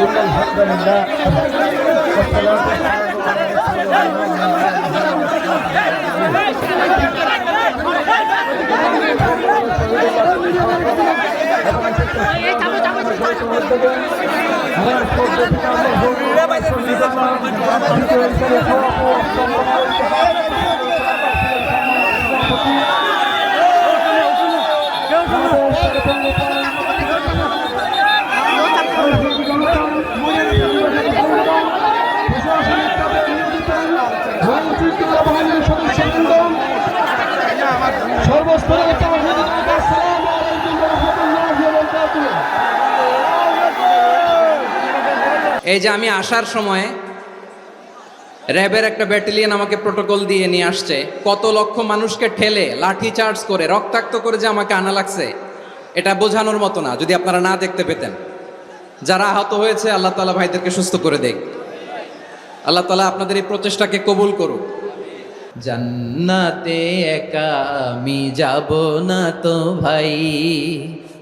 إن الحمد لله والصلاة والسلام على رسول الله এই যে আমি আসার সময়ে র্যাবের একটা ব্যাটালিয়ন আমাকে প্রোটোকল দিয়ে নিয়ে আসছে। কত লক্ষ মানুষকে ঠেলে, লাঠি চার্জ করে, রক্তাক্ত করে যে আমাকে আনা লাগছে, এটা বোঝানোর মতো না, যদি আপনারা না দেখতে পেতেন। যারা আহত হয়েছে, আল্লাহ তালা ভাইদেরকে সুস্থ করে দেখ। আল্লাহ তালা আপনাদের এই প্রচেষ্টাকে কবুল করুক। জান্নাতে একা আমি যাব না তো ভাই।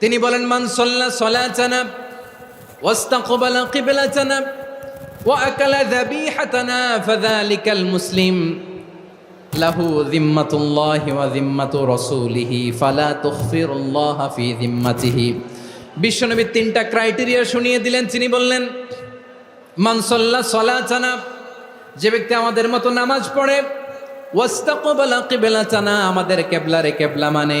তিনি বলেন, মান সল্লা সলাচানা ওয়াস্তাকবালা কিবলাচানা ওয়া আকালা যাবিহাতানা, ফাযালিকাল মুসলিম। লাহু যিম্মাতুল্লাহি ওয়া যিম্মাতু রাসূলিহি, ফালা তুখফিরুল্লাহ ফি যিম্মাতিহি। বিশ্বনবী তিনটা ক্রাইটেরিয়া শুনিয়ে দিলেন। তিনি বললেন, মান সল্লা সলাচানা যে ব্যক্তি আমাদের মতো নামাজ পড়ে, ওয়াস্তাকবালা কিবলাচানা আমাদের কেবলারে কেবলা মানে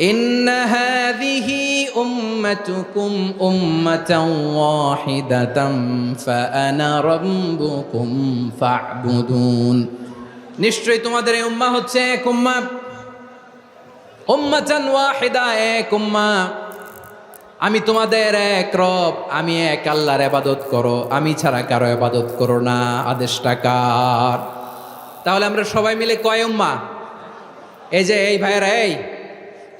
إن هذه أمتكم أمة واحدة فأنا ربكم فاعبدون নিশ্চয়ই তোমাদের এই উম্মা হচ্ছে এক উম্মা উম্মাতান ওয়াহিদা এক উম্মা আমি তোমাদের এক রব আমি এক আল্লাহর ইবাদত করো আমি ছাড়া কারো ইবাদত করো না আদেশটা কার তাহলে আমরা সবাই মিলে কয় উম্মা এই যে এই ভাইয়েরা এই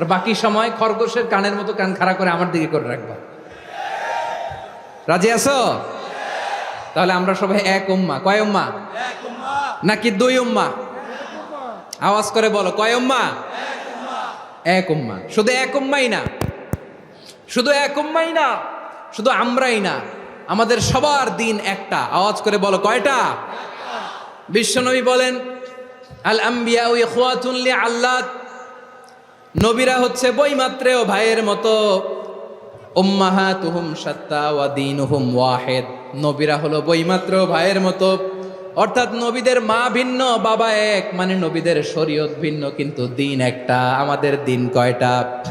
আর বাকি সময় খরগোশের কানের মতো কান খাড়া করে আমার দিকে করে রাখবা। রাজি আছো? তাহলে আমরা সবাই এক উম্মা। কয় উম্মা? নাকি দুই উম্মা? আওয়াজ করে বলো, কয় উম্মা? এক উম্মা। শুধু এক উম্মাই না। শুধু এক উম্মাই না, শুধু আমরাই না, আমাদের সবার দিন একটা। আওয়াজ করে বলো, কয়টা? বিশ্বনবী বলেন আল আম্বিয়া আল্লাহ নবীরা হচ্ছে বইমাত্রেও ভাইয়ের মতো। উম্মাহাতুহুম সাত্তা ওয়া দীনুহুম ওয়াহিদ। নবীরা হলো বইমাত্র ভাইয়ের মতো। অর্থাৎ নবীদের মা ভিন্ন, বাবা এক মানে নবীদের শরীয়ত ভিন্ন, কিন্তু দিন একটা, আমাদের দিন কয়টা?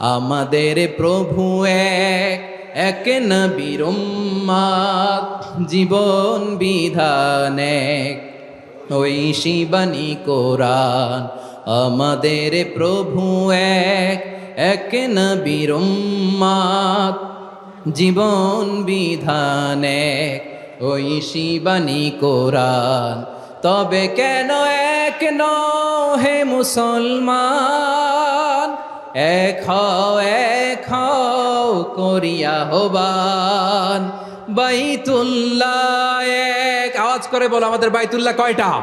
আমাদের প্রভু এক এক নবীর জীবন বিধান এক। ওই শিবানী কোরআন আমাদের প্রভু এক এক নবীর উম্মাত জীবন বিধান এক, ওই শিবানী কোরআন। তবে কেন এক ন হে মুসলমান? এক হও এক হও করিয়া হবান বাইতুল্লাহ এক। আওয়াজ করে বলো আমাদের বাইতুল্লাহ কয়টা?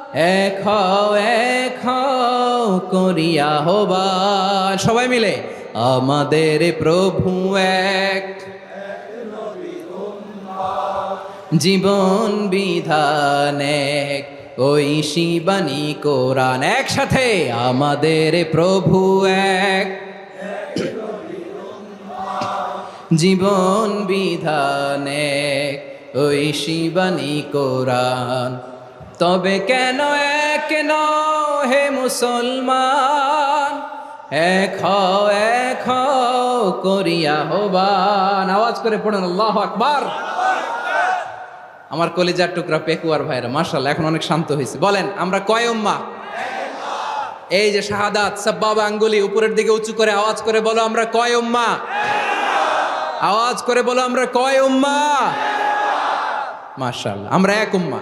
এক হও এক হও করিয়া হবার সবাই মিলে, আমাদের প্রভু এক। জীবন বিধান এক, ওই শিবানী কোরআন একসাথে আমাদের প্রভু এক। জীবন বিধান এক, ওই শিবানী কোরআন তবে কেন এক নও হে মুসলমান? এক এক করিয়া হবান আওয়াজ করে পড়েন, আল্লাহ আকবার। আমার কলেজার টুকরা পেকুয়ার ভাইরা মার্শাল এখন অনেক শান্ত হয়েছে। বলেন, আমরা কয় উম্মা? এই যে শাহাদাত, সাব্বাব আঙ্গুলি উপরের দিকে উঁচু করে আওয়াজ করে বলো আমরা কয় উম্মা? আওয়াজ করে বলো আমরা কয় উম্মা? মার্শাল আমরা এক উম্মা।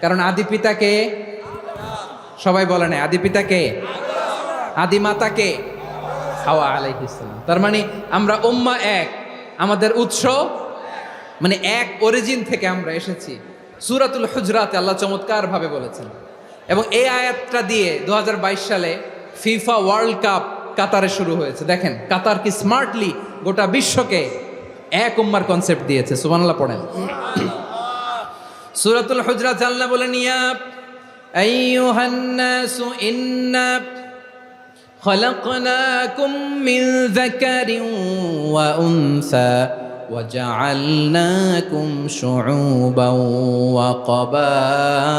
কারণ আদি পিতাকে সবাই বলে না আদি পিতাকে আদি মাতাকে হাওয়া আলাইহিসসালাম তার মানে আমরা উম্মা এক, আমাদের উৎস মানে এক অরিজিন থেকে আমরা এসেছি। সুরাতুল হুজরাতে আল্লাহ চমৎকার ভাবে বলেছেন। এবং এই আয়াতটা দিয়ে দু হাজার বাইশ সালে ফিফা ওয়ার্ল্ড কাপ কাতারে শুরু হয়েছে। দেখেন, কাতার কি স্মার্টলি গোটা বিশ্বকে এক উম্মার কনসেপ্ট দিয়েছে। সুবহানাল্লাহ, পড়েন। সুরাতুল হুজরাত আল্লাহ বলেন ইয়া আইয়ুহান নাসু ইন্না خلقناكم من ذكر وأنثى وجعلناكم شعوبا وقبائل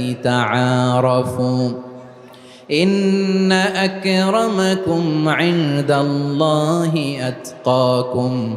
لتعارفوا إن أكرمكم عند الله أتقاكم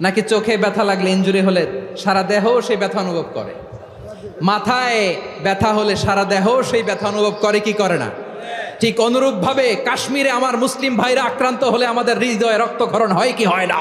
নাকি চোখে ব্যথা লাগলে ইঞ্জুরি হলে সারা দেহ সেই ব্যথা অনুভব করে? মাথায় ব্যথা হলে সারা দেহ সেই ব্যথা অনুভব করে, কি করে না? ঠিক অনুরূপভাবে কাশ্মীরে আমার মুসলিম ভাইরা আক্রান্ত হলে আমাদের হৃদয়ে রক্তক্ষরণ হয় কি হয় না?